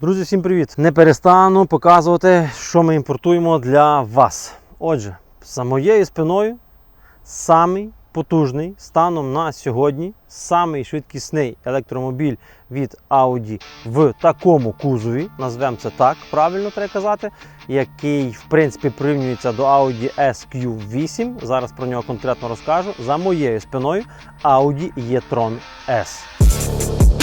Друзі, всім привіт! Не перестану показувати, що ми імпортуємо для вас. Отже, за моєю спиною самий потужний станом на сьогодні, самий швидкісний електромобіль від Audi в такому кузові, назвемо це так, правильно треба казати, який в принципі порівнюється до Audi SQ8. Зараз про нього конкретно розкажу. За моєю спиною Audi e-tron S.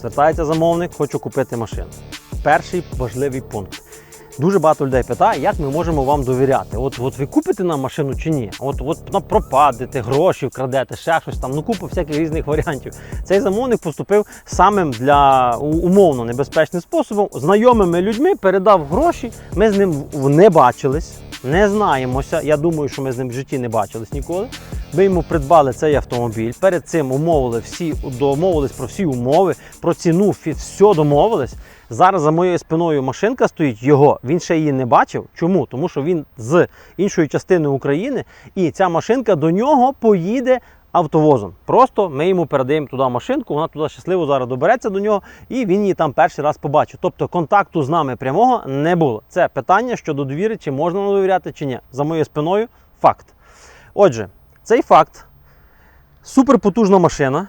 Звертається замовник, хочу купити машину. Перший важливий пункт. Дуже багато людей питає, як ми можемо вам довіряти. От, от ви купите нам машину чи ні? От, от на пропадете, гроші вкрадете, ще щось там, ну купа всяких різних варіантів. Цей замовник поступив самим для умовно небезпечним способом. Знайомими людьми передав гроші. Ми з ним не бачились, не знаємося. Я думаю, що ми з ним в житті не бачились ніколи. Ми йому придбали цей автомобіль. Перед цим умовили всі, домовились про всі умови, про ціну, все домовились. Зараз за моєю спиною машинка стоїть його. Він ще її не бачив. Чому? Тому що він з іншої частини України, і ця машинка до нього поїде автовозом. Просто ми йому передаємо туди машинку, вона туди щасливо зараз добереться до нього, і він її там перший раз побачить. Тобто контакту з нами прямого не було. Це питання щодо довіри, чи можна довіряти, чи ні. За моєю спиною факт. Отже, цей факт суперпотужна машина,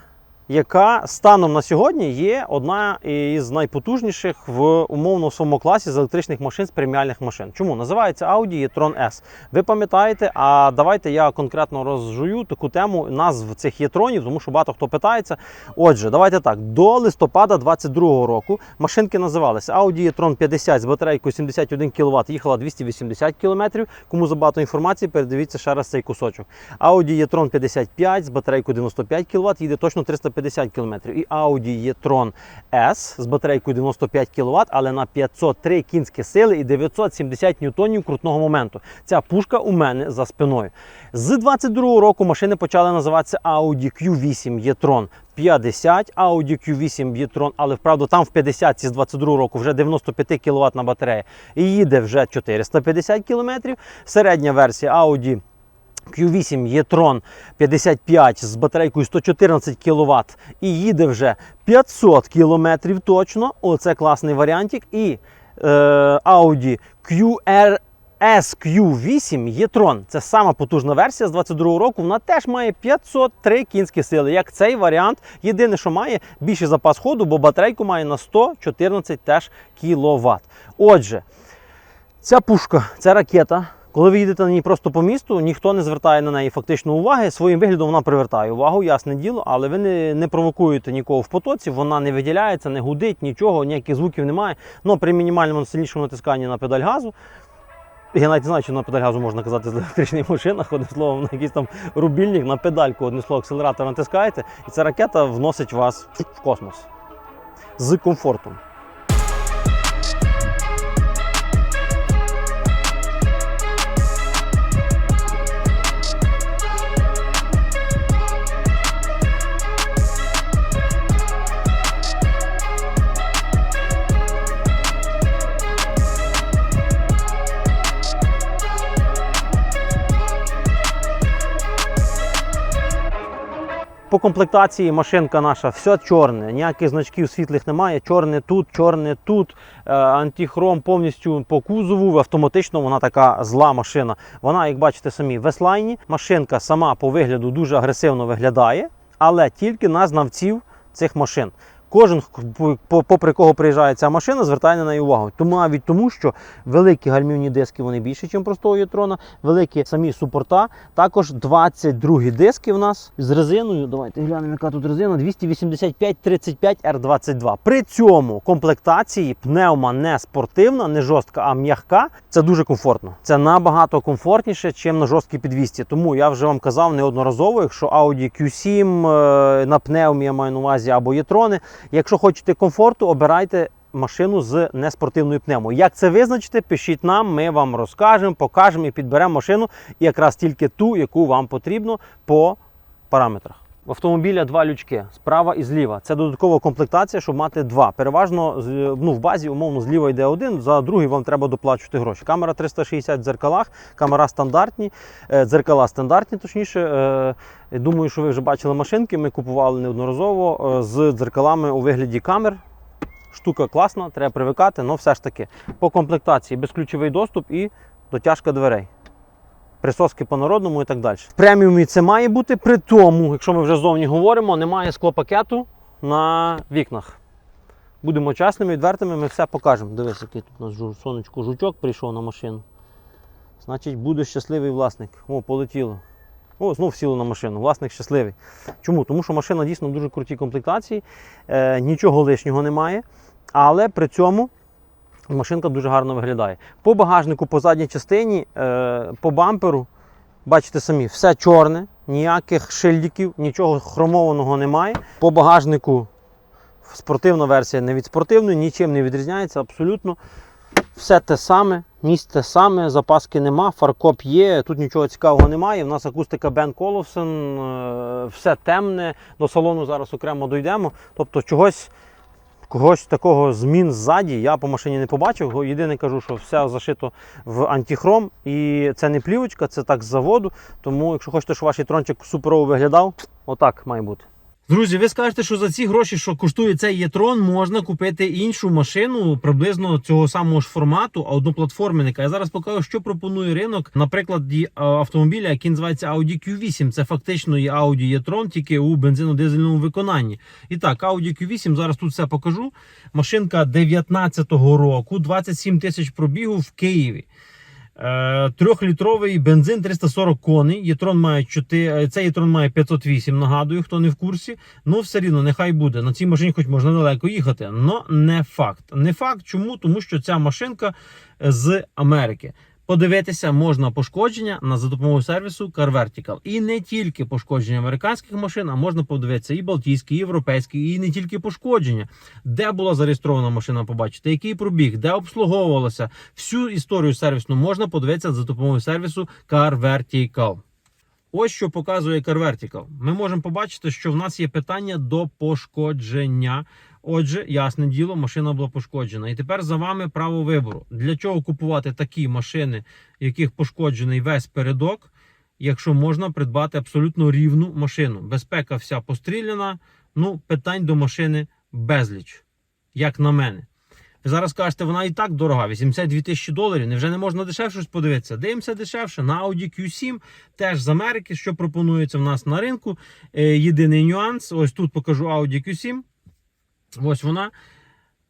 яка станом на сьогодні є одна із найпотужніших в умовно своєму класі з електричних машин з преміальних машин. Чому називається Audi e-tron S? Ви пам'ятаєте? А давайте я конкретно розжую таку тему назв цих єтронів, тому що багато хто питається. Отже, давайте так. До листопада 22-го року машинки називалися Audi e-tron 50 з батарейкою 71 кВт, їхала 280 км. Кому забагато інформації, передивіться ще раз цей кусочок. Audi e-tron 55 з батарейкою 95 кВт, їде точно 350 км. І Audi e-tron S з батарейкою 95 кВт, але на 503 кінські сили і 970 ньютонів крутного моменту. Ця пушка у мене за спиною. З 22 року машини почали називатися Audi Q8 e-tron 50, Audi Q8 e-tron, але вправду там в 50 з 22 року вже 95 кВт на батарея і їде вже 450 км. Середня версія Audi Q8 e-tron 55 з батарейкою 114 кВт і їде вже 500 км точно. Оце класний варіантик. І е, Audi QR SQ8 e-tron. Це сама потужна версія з 22 року. Вона теж має 503 кінські сили. Як цей варіант. Єдине, що має більший запас ходу, бо батарейку має на 114 теж кВт. Отже, Ця пушка, ця ракета. Коли ви їдете на ній просто по місту, ніхто не звертає на неї фактично уваги. Своїм виглядом вона привертає увагу, ясне діло, але ви не, не провокуєте нікого в потоці, вона не виділяється, не гудить, нічого, ніяких звуків немає. Ну при мінімальному сильнішому натисканні на педаль газу. Я навіть не знаю, чи на педаль газу можна казати з електричних машинах, одним словом, на якийсь там рубільник, на педальку, одним словом, акселератор натискаєте, і ця ракета вносить вас в космос з комфортом. По комплектації машинка наша все чорне, ніяких значків світлих немає. Чорне тут, чорне тут. Е, Антихром повністю по кузову. Автоматично вона така зла машина. Вона, як бачите самі, веслайні. Машинка сама по вигляду дуже агресивно виглядає, але тільки на знавців цих машин. Кожен, по- по- попри кого приїжджає ця машина, звертає на неї увагу. Тому навіть тому, що великі гальмівні диски вони більше, ніж простого єтрона, великі самі супорта. Також 22 диски в нас з резиною. Давайте глянемо, яка тут резина 285-35 R22. При цьому комплектації пневма не спортивна, не жорстка, а м'яка. Це дуже комфортно. Це набагато комфортніше, ніж на жорсткій підвісті. Тому я вже вам казав неодноразово, якщо Audi Q7 е, на пневмі я маю на увазі або єтрони. Якщо хочете комфорту, обирайте машину з неспортивною пневмою. Як це визначити? Пишіть нам, ми вам розкажемо, покажемо і підберемо машину, якраз тільки ту, яку вам потрібно по параметрах. В автомобіля два лючки справа і зліва. Це додаткова комплектація, щоб мати два. Переважно ну, в базі, умовно, зліва йде один, за другий вам треба доплачувати гроші. Камера 360 в дзеркалах, камера стандартні, е, дзеркала стандартні, точніше. Е, Думаю, що ви вже бачили машинки. Ми купували неодноразово е, з дзеркалами у вигляді камер. Штука класна, треба привикати, але все ж таки по комплектації безключовий доступ і дотяжка дверей. Присоски по народному і так далі. В преміумі це має бути. При тому, якщо ми вже зовні говоримо, немає склопакету на вікнах. Будемо чесними, відвертими, ми все покажемо. Дивись, який тут у нас сонечко жучок прийшов на машину. Значить, буде щасливий власник. О, полетіло. О, знов сіло на машину. Власник щасливий. Чому? Тому що машина дійсно в дуже крутій комплектації, е, нічого лишнього немає, але при цьому машинка дуже гарно виглядає. По багажнику, по задній частині, е, по бамперу, бачите самі, все чорне, ніяких шильдиків, нічого хромованого немає. По багажнику спортивна версія не від спортивної, нічим не відрізняється абсолютно. Все те саме, місць те саме, запаски нема, фаркоп є, тут нічого цікавого немає. У нас акустика Бен Коловсен, е, все темне, до салону зараз окремо дійдемо. Тобто чогось, когось такого змін ззаді я по машині не побачив. Єдине кажу, що все зашито в антихром і це не плівочка, це так з заводу. Тому, якщо хочете, щоб ваш трончик суперово виглядав, отак має бути. Друзі, ви скажете, що за ці гроші, що коштує цей єтрон, можна купити іншу машину приблизно цього самого ж формату, а одноплатформенника. Я зараз покажу, що пропонує ринок. Наприклад, автомобіля, який називається Audi Q8. Це фактично є Audi e-tron, тільки у бензино-дизельному виконанні. І так, Audi Q8, зараз тут все покажу. Машинка 19-го року, 27 тисяч пробігу в Києві. Е, Трьохлітровий бензин 340 коней. Єтрон має 4, цей Єтрон має 508, нагадую, хто не в курсі. Ну, все рівно, нехай буде. На цій машині хоч можна далеко їхати. але не факт. Не факт. Чому? Тому що ця машинка з Америки. Подивитися можна пошкодження на за допомогою сервісу Car Vertical. І не тільки пошкодження американських машин, а можна подивитися і балтійські, і європейські, і не тільки пошкодження. Де була зареєстрована машина, побачити, який пробіг, де обслуговувалася. Всю історію сервісну можна подивитися за допомогою сервісу Car Vertical. Ось що показує Car Vertical. Ми можемо побачити, що в нас є питання до пошкодження. Отже, ясне діло, машина була пошкоджена. І тепер за вами право вибору. Для чого купувати такі машини, яких пошкоджений весь передок, якщо можна придбати абсолютно рівну машину. Безпека вся постріляна. Ну, питань до машини безліч, як на мене. Ви зараз кажете, вона і так дорога, 82 тисячі доларів. Невже не можна дешевше подивитися? Дивимося дешевше на Audi Q7, теж з Америки, що пропонується в нас на ринку. Е, єдиний нюанс: ось тут покажу Audi Q7. Ось вона.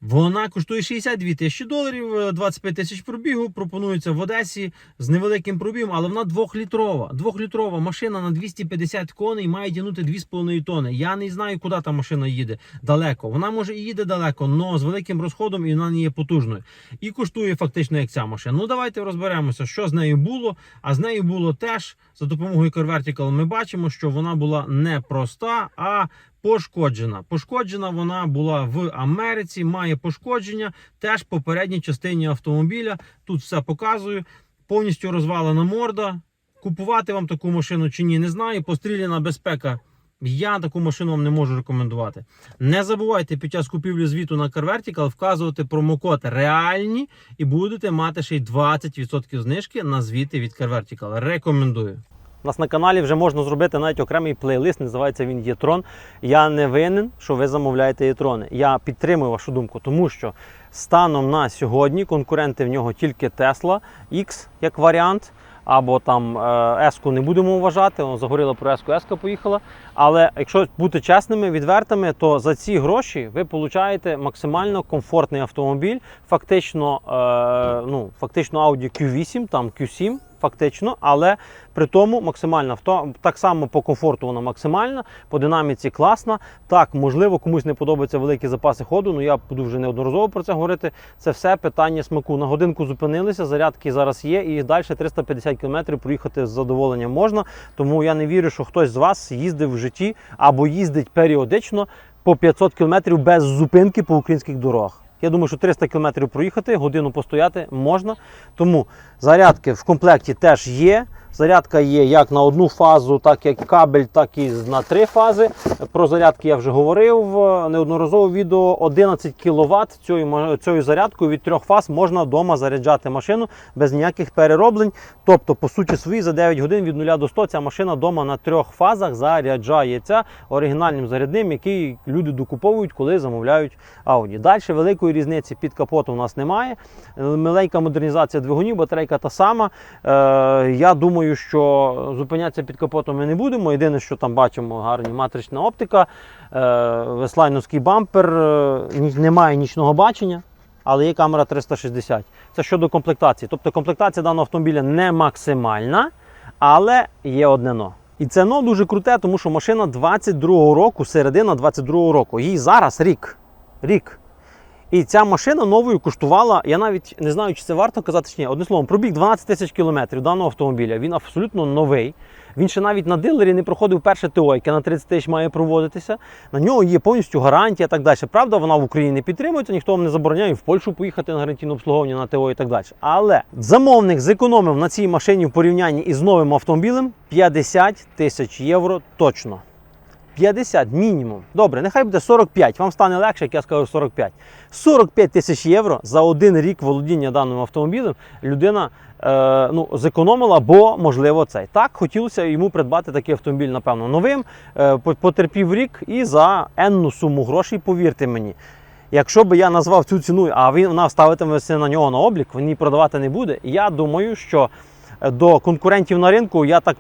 Вона коштує 62 тисячі доларів, е, 25 тисяч пробігу. Пропонується в Одесі з невеликим пробігом, але вона двохлітрова. Двохлітрова машина на 250 коней має тягнути 2,5 тони. Я не знаю, куди та машина їде далеко. Вона може і їде далеко, але з великим розходом і вона не є потужною. І коштує фактично як ця машина. Ну давайте розберемося, що з нею було. А з нею було теж за допомогою Car Vertical Ми бачимо, що вона була не проста, а пошкоджена. Пошкоджена вона була в Америці, має пошкодження теж по передній частині автомобіля. Тут все показую. Повністю розвалена морда. Купувати вам таку машину чи ні, не знаю. Постріляна безпека. Я таку машину вам не можу рекомендувати. Не забувайте під час купівлі звіту на Car Vertical вказувати промокод реальні і будете мати ще й 20% знижки на звіти від Car Vertical. Рекомендую. У нас на каналі вже можна зробити навіть окремий плейлист, називається він Єтрон. Я не винен, що ви замовляєте Єтрони. Я підтримую вашу думку, тому що станом на сьогодні конкуренти в нього тільки Tesla X як варіант. Або там Еску не будемо вважати, О, загоріла про Еску, Еска поїхала. Але якщо бути чесними, відвертими, то за ці гроші ви получаєте максимально комфортний автомобіль. Фактично, е, ну, фактично Audi Q8, там Q7, фактично, але при тому максимально авто, так само по комфорту вона максимальна, по динаміці класна. Так, можливо, комусь не подобаються великі запаси ходу. Ну я буду вже неодноразово про це говорити. Це все питання смаку. На годинку зупинилися, зарядки зараз є, і далі 350 км проїхати з задоволенням можна. Тому я не вірю, що хтось з вас їздив в житті або їздить періодично по 500 км без зупинки по українських дорогах. Я думаю, що 300 км проїхати, годину постояти можна. Тому зарядки в комплекті теж є. Зарядка є як на одну фазу, так як кабель, так і на три фази. Про зарядки я вже говорив е, неодноразово відео. 11 кВт цією, цією зарядкою від трьох фаз можна вдома заряджати машину без ніяких перероблень. Тобто, по суті, свої за 9 годин від 0 до 100 ця машина вдома на трьох фазах заряджається оригінальним зарядним, який люди докуповують, коли замовляють Audi. Далі великої різниці під капотом у нас немає. Маленька модернізація двигунів, батарейка та сама. Е, я думаю, що зупинятися під капотом ми не будемо. Єдине, що там бачимо, гарні матрична оптика, е, веслайновський бампер, е, немає нічного бачення. Але є камера 360. Це щодо комплектації. Тобто комплектація даного автомобіля не максимальна, але є одне но. І це но дуже круте, тому що машина 22-го року, середина 22-го року. Їй зараз рік. Рік. І ця машина новою коштувала, я навіть не знаю, чи це варто казати чи ні. Одним словом, пробіг 12 тисяч кілометрів даного автомобіля. Він абсолютно новий. Він ще навіть на дилері не проходив перше ТО, яке на 30 тисяч має проводитися. На нього є повністю гарантія і так далі. Правда, вона в Україні не підтримується, ніхто вам не забороняє в Польщу поїхати на гарантійне обслуговування на ТО і так далі. Але замовник зекономив на цій машині в порівнянні із новим автомобілем 50 тисяч євро точно. 50 мінімум. Добре, нехай буде 45. Вам стане легше, як я скажу 45. 45 тисяч євро за один рік володіння даним автомобілем людина е, ну, зекономила, бо можливо цей. Так, хотілося йому придбати такий автомобіль, напевно, новим. Е, потерпів рік і за енну суму грошей, повірте мені. Якщо би я назвав цю ціну, а він вона ставитиметься на нього на облік, він її продавати не буде. Я думаю, що е, до конкурентів на ринку я так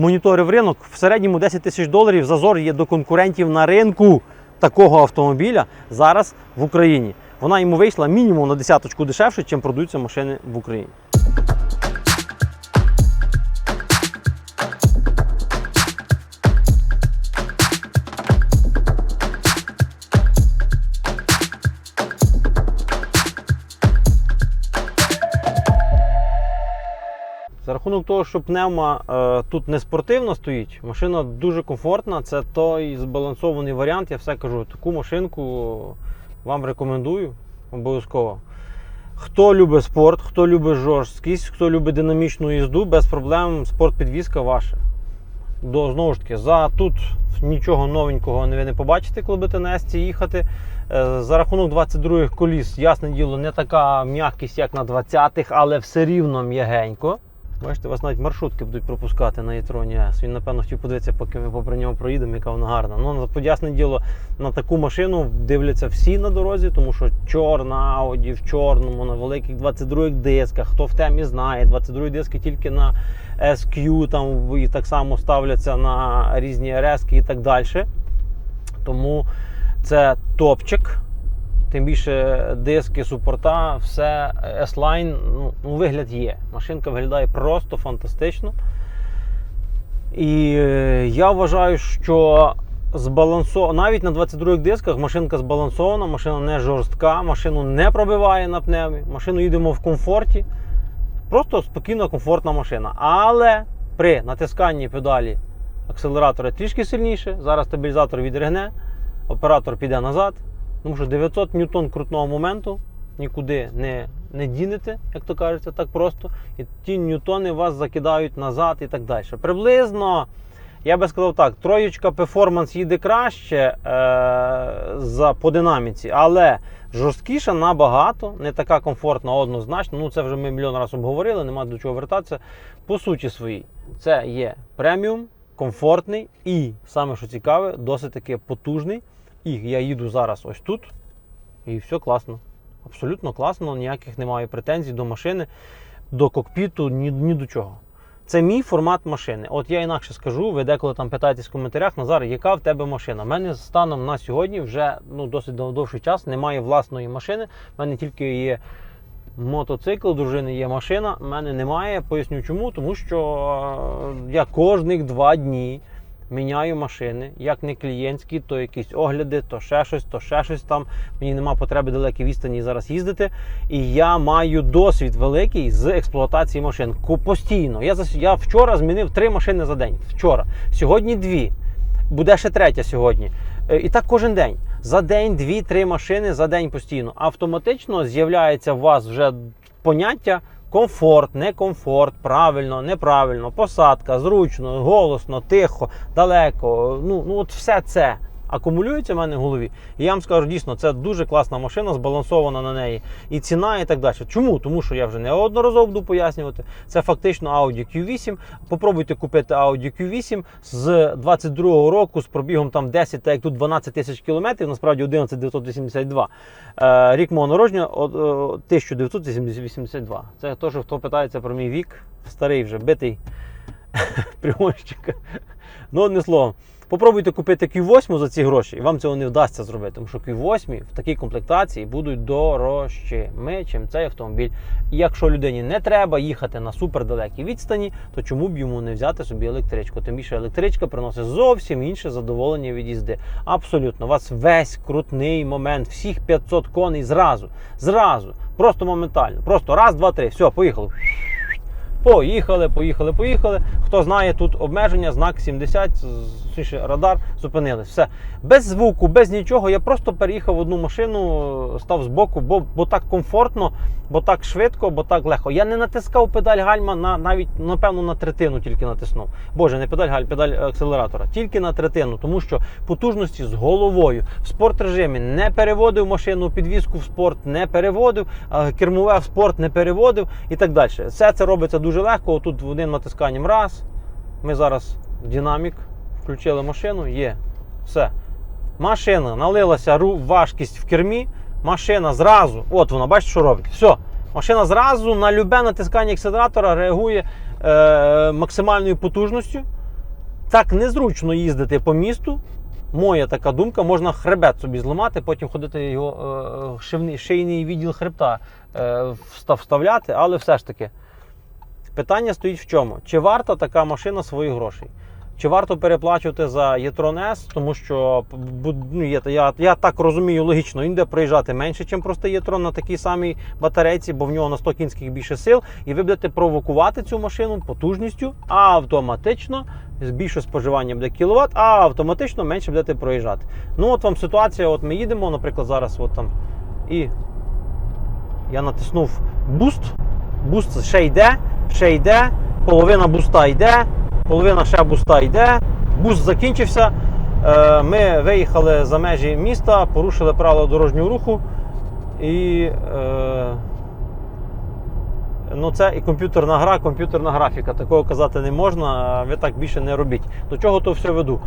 моніторив ринок. В середньому 10 тисяч доларів зазор є до конкурентів на ринку такого автомобіля зараз в Україні. Вона йому вийшла мінімум на десяточку дешевше, чим продаються машини в Україні. Рахунок того, що пневма е, тут не спортивна стоїть, машина дуже комфортна. Це той збалансований варіант. Я все кажу, таку машинку вам рекомендую обов'язково. Хто любить спорт, хто любить жорсткість, хто любить динамічну їзду, без проблем спортпідвізка ваша. До, знову ж таки, за тут нічого новенького ви не побачите, коли будете на Есті їхати. Е, За рахунок 22-х коліс, ясне діло, не така м'якість, як на 20-х, але все рівно м'ягенько. Бачите, вас навіть маршрутки будуть пропускати на Єтроні С. Він, напевно, хотів подивитися, поки ми попри нього проїдемо, яка вона гарна. Ну, ясне діло, на таку машину дивляться всі на дорозі, тому що чорна Audi в чорному, на великих 22-х дисках. Хто в темі знає, 22 диски тільки на SQ там, і так само ставляться на різні RS і так далі. Тому це топчик. Тим більше диски, супорта, все S-Line, ну, ну, вигляд є. Машинка виглядає просто фантастично. І е, я вважаю, що збалансована, навіть на 22 дисках машинка збалансована, машина не жорстка, машину не пробиває на пневмі, машину їдемо в комфорті. Просто спокійна, комфортна машина. Але при натисканні педалі акселератора трішки сильніше, зараз стабілізатор відригне, оператор піде назад. Тому що 900 ньютон крутного моменту нікуди не, не дінете, як то кажеться, так просто. І ті ньютони вас закидають назад і так далі. Приблизно, я би сказав так, троєчка перформанс їде краще е, за, по динаміці, але жорсткіша набагато, не така комфортна однозначно. Ну це вже ми мільйон разів обговорили, нема до чого вертатися. По суті своїй, це є преміум, комфортний і, саме що цікаве, досить таки потужний. І я їду зараз ось тут, і все класно. Абсолютно класно, ніяких немає претензій до машини, до кокпіту, ні, ні до чого. Це мій формат машини. От я інакше скажу, ви деколи там питаєтесь в коментарях, Назар, яка в тебе машина? У мене станом на сьогодні вже ну, досить довший час немає власної машини. У мене тільки є мотоцикл, дружини є машина. У мене немає. Поясню чому, тому що я кожних два дні міняю машини, як не клієнтські, то якісь огляди, то ще щось, то ще щось там. Мені нема потреби далекі відстані зараз їздити. І я маю досвід великий з експлуатації машин. Постійно. Я, я вчора змінив три машини за день. Вчора. Сьогодні дві. Буде ще третя сьогодні. Е, І так кожен день. За день, дві, три машини за день постійно. Автоматично з'являється у вас вже поняття комфорт, некомфорт, правильно, неправильно, посадка, зручно, голосно, тихо, далеко. Ну, ну от все це акумулюється в мене в голові. І я вам скажу, дійсно, це дуже класна машина, збалансована на неї. І ціна, і так далі. Чому? Тому що я вже неодноразово буду пояснювати. Це фактично Audi Q8. Попробуйте купити Audi Q8 з 22-го року з пробігом там 10, так як тут 12 тисяч кілометрів, насправді 11982. Е, рік мого народження о- о, 1982. Це теж, хто питається про мій вік, старий вже битий пригонщик. Ну, одне слово. Попробуйте купити Q8 за ці гроші, і вам цього не вдасться зробити, тому що Q8 в такій комплектації будуть дорожчими, чим цей автомобіль. І якщо людині не треба їхати на супердалекій відстані, то чому б йому не взяти собі електричку? Тим більше електричка приносить зовсім інше задоволення від їзди. Абсолютно, у вас весь крутний момент, всіх 500 коней зразу, зразу, просто моментально. Просто раз, два, три, все, поїхали. Поїхали, поїхали, поїхали. Хто знає, тут обмеження, знак 70, з- радар, зупинились. Все. Без звуку, без нічого. Я просто переїхав в одну машину, став збоку, бо, бо так комфортно, бо так швидко, бо так легко. Я не натискав педаль гальма на навіть, напевно, на третину тільки натиснув. Боже, не педаль гальма, педаль акселератора, тільки на третину, тому що потужності з головою в спорт режимі не переводив машину, підвізку в спорт не переводив, кермове в спорт не переводив і так далі. Все це робиться дуже легко. Тут одним натисканням раз. Ми зараз динамік включили машину, є. Все. Машина налилася важкість в кермі. Машина зразу, от вона, бачите, що робить. Все. Машина зразу на любе натискання акселератора реагує е, максимальною потужністю. Так незручно їздити по місту. Моя така думка, можна хребет собі зламати, потім ходити його е, шивний, шийний відділ хребта е, вставляти, але все ж таки. Питання стоїть в чому? Чи варта така машина своїх грошей? Чи варто переплачувати за e-tron тому що ну, є- я, я так розумію логічно, він буде проїжджати менше, ніж простий e-tron на такій самій батарейці, бо в нього на 100 кінських більше сил, і ви будете провокувати цю машину потужністю, а автоматично більше споживання буде кіловат, а автоматично менше будете проїжджати. Ну от вам ситуація, от ми їдемо, наприклад, зараз от там і я натиснув буст, буст ще йде, ще йде, половина буста йде, половина ще буста йде, буст закінчився. Е, Ми виїхали за межі міста, порушили правила дорожнього руху і. Ну, це і комп'ютерна гра, комп'ютерна графіка. Такого казати не можна, ви так більше не робіть. До чого то все веду?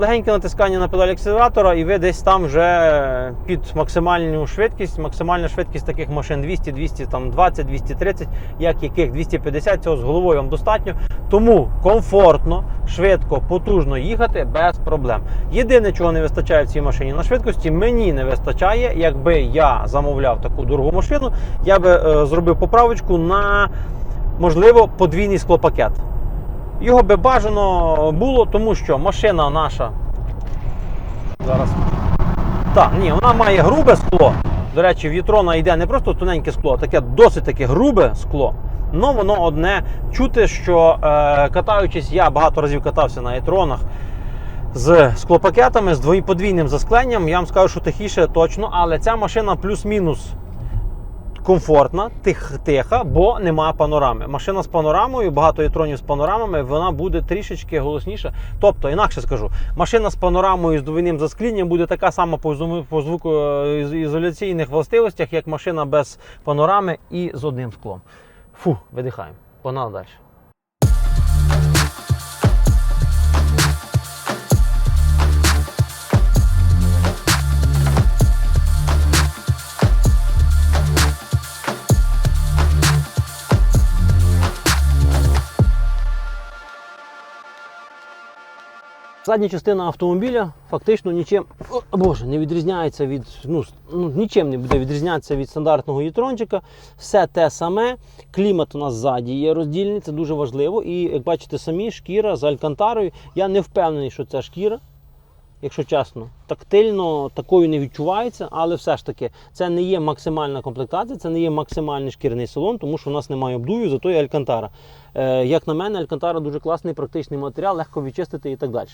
Легеньке натискання на педаль акселератора, і ви десь там вже під максимальну швидкість. Максимальна швидкість таких машин 200, 200, там 20, 230, як яких 250, цього з головою вам достатньо. Тому комфортно, швидко, потужно їхати без проблем. Єдине, чого не вистачає в цій машині на швидкості, мені не вистачає. Якби я замовляв таку дорогу машину, я би е, зробив поправочку на можливо подвійний склопакет. Його би бажано було, тому що машина наша. Зараз. Так, ні, вона має грубе скло. До речі, в Єтрона йде не просто тоненьке скло, а таке досить таке грубе скло. Ну воно одне чути, що е, катаючись, я багато разів катався на Єтронах з склопакетами, з двоє- подвійним заскленням. Я вам скажу, що тихіше точно, але ця машина плюс-мінус комфортна, тих, тиха, бо нема панорами. Машина з панорамою, багато єтронів з панорамами, вона буде трішечки голосніша. Тобто, інакше скажу, машина з панорамою з двойним засклінням буде така сама по, зву- по звукоізоляційних властивостях, як машина без панорами і з одним склом. Фу, видихаємо. Погнали далі. Задня частина автомобіля фактично нічим о, боже, не відрізняється від ну, ну, нічим не буде відрізнятися від стандартного єтрончика. Все те саме. Клімат у нас ззаді є роздільний, це дуже важливо. І як бачите самі, шкіра з алькантарою. Я не впевнений, що це шкіра. Якщо чесно. Тактильно такою не відчувається, але все ж таки це не є максимальна комплектація, це не є максимальний шкіряний салон, тому що у нас немає обдувів, зато є Алькантара. Е, як на мене, Алькантара дуже класний практичний матеріал, легко відчистити і так далі.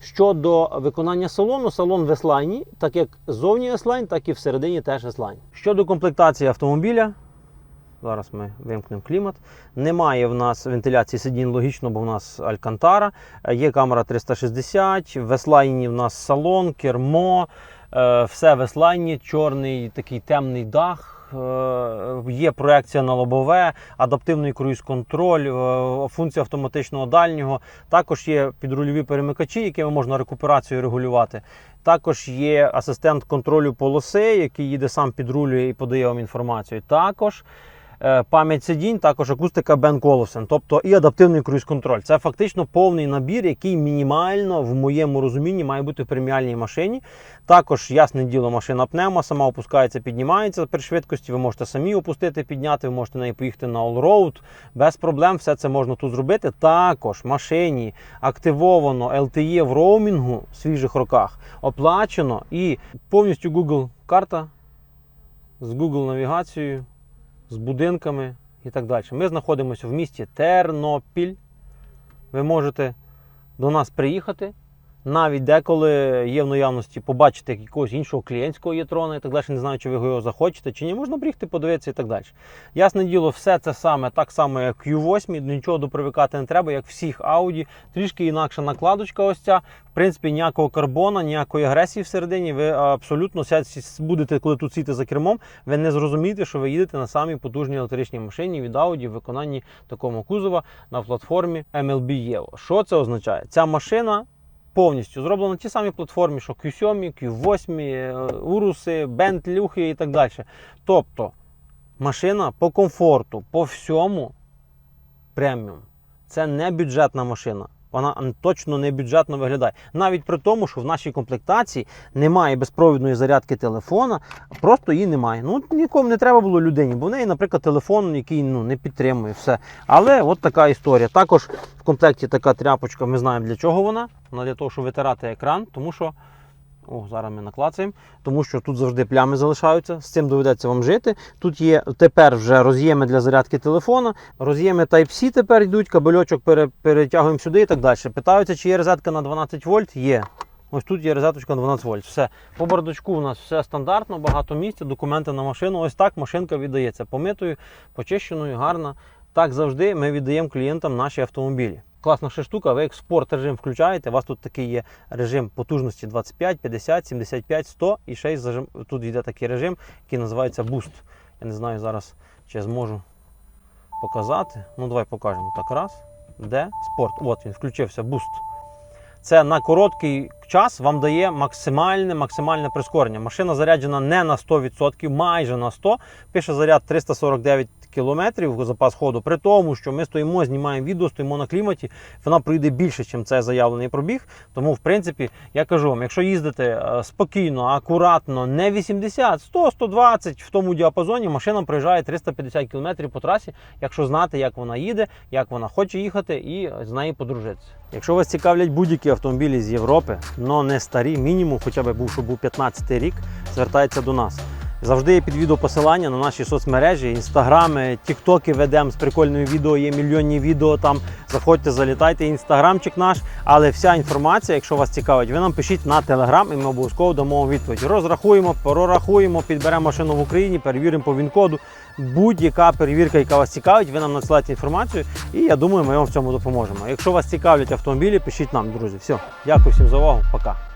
Щодо виконання салону, салон в S-Line, так як ззовні S-Line, так і всередині теж S-Line. Щодо комплектації автомобіля, Зараз ми вимкнемо клімат. Немає в нас вентиляції сидінь логічно, бо в нас Алькантара. Е, Є камера 360, в S-Line в нас салон, кермо, е, все в S-Line, чорний такий темний дах. е, Є проекція на лобове, адаптивний круїз-контроль, функція автоматичного дальнього. Також є підрульові перемикачі, якими можна рекуперацію регулювати. Також є асистент контролю полоси, який їде сам підрулює і подає вам інформацію. Також пам'ять сидінь, також акустика Бен Колосен, тобто і адаптивний круїз-контроль. Це фактично повний набір, який мінімально в моєму розумінні має бути в преміальній машині. Також, ясне діло, машина пневма, сама опускається, піднімається при швидкості. Ви можете самі опустити, підняти, ви можете нею поїхати на all-road. Без проблем все це можна тут зробити. Також машині активовано LTE в роумінгу в свіжих роках, оплачено і повністю Google карта з Google навігацією, з будинками і так далі. Ми знаходимося в місті Тернопіль. Ви можете до нас приїхати. Навіть деколи є в наявності побачити якогось іншого клієнтського єтрона і так далі. Не знаю, чи ви його захочете, чи ні. Можна приїхати подивитися і так далі. Ясне діло, все це саме так само, як Q8, нічого допривикати не треба, як всіх Audi. Трішки інакша накладочка ось ця. В принципі, ніякого карбона, ніякої агресії всередині. Ви абсолютно будете, коли тут сіти за кермом, ви не зрозумієте, що ви їдете на самій потужній електричній машині від Audi в виконанні такого кузова на платформі MLB Evo. Що це означає? Ця машина повністю зроблено на тій самій платформі, що Q7, Q8, е, Уруси, Бентлюхи і так далі. Тобто машина по комфорту, по всьому преміум. Це не бюджетна машина. Вона точно не бюджетно виглядає. Навіть при тому, що в нашій комплектації немає безпровідної зарядки телефона, просто її немає. Ну нікому не треба було людині, бо в неї, наприклад, телефон, який ну, не підтримує все. Але от така історія. Також в комплекті така тряпочка, ми знаємо для чого вона. Вона для того, щоб витирати екран, тому що. О, зараз ми наклацаємо, тому що тут завжди плями залишаються. З цим доведеться вам жити. Тут є тепер вже роз'єми для зарядки телефона, роз'єми Type-C тепер йдуть, кабельочок пере, перетягуємо сюди і так далі. Питаються, чи є розетка на 12 вольт? Є. Ось тут є розеточка на 12 вольт. Все. По бардачку у нас все стандартно, багато місця, документи на машину. Ось так машинка віддається. Помитою, почищеною, гарна. Так завжди ми віддаємо клієнтам наші автомобілі. Класна ще штука, ви як спорт режим включаєте, у вас тут такий є режим потужності 25, 50, 75, 100 і ще й зажим... тут йде такий режим, який називається Boost. Я не знаю зараз, чи я зможу показати. Ну, давай покажемо. Так, раз. Де? Спорт. От він включився, Boost. Це на короткий час вам дає максимальне максимальне прискорення. Машина заряджена не на 100%, майже на 100%. Пише заряд 349 кілометрів запас ходу. При тому, що ми стоїмо, знімаємо відео, стоїмо на кліматі, вона пройде більше, ніж цей заявлений пробіг. Тому, в принципі, я кажу вам, якщо їздити е, спокійно, акуратно, не 80, 100, 120 в тому діапазоні, машина проїжджає 350 км по трасі, якщо знати, як вона їде, як вона хоче їхати, і з нею подружитися. Якщо вас цікавлять будь-які автомобілі з Європи, але не старі, мінімум, хоча б був, щоб був 15 рік, звертається до нас. Завжди є під відео посилання на наші соцмережі, інстаграми, тіктоки ведемо з прикольними відео, є мільйонні відео там. Заходьте, залітайте, інстаграмчик наш. Але вся інформація, якщо вас цікавить, ви нам пишіть на телеграм і ми обов'язково дамо вам відповідь. Розрахуємо, прорахуємо, підберемо машину в Україні, перевіримо по ВІН-коду. Будь-яка перевірка, яка вас цікавить, ви нам надсилаєте інформацію, і я думаю, ми вам в цьому допоможемо. Якщо вас цікавлять автомобілі, пишіть нам, друзі. Все, дякую всім за увагу, пока.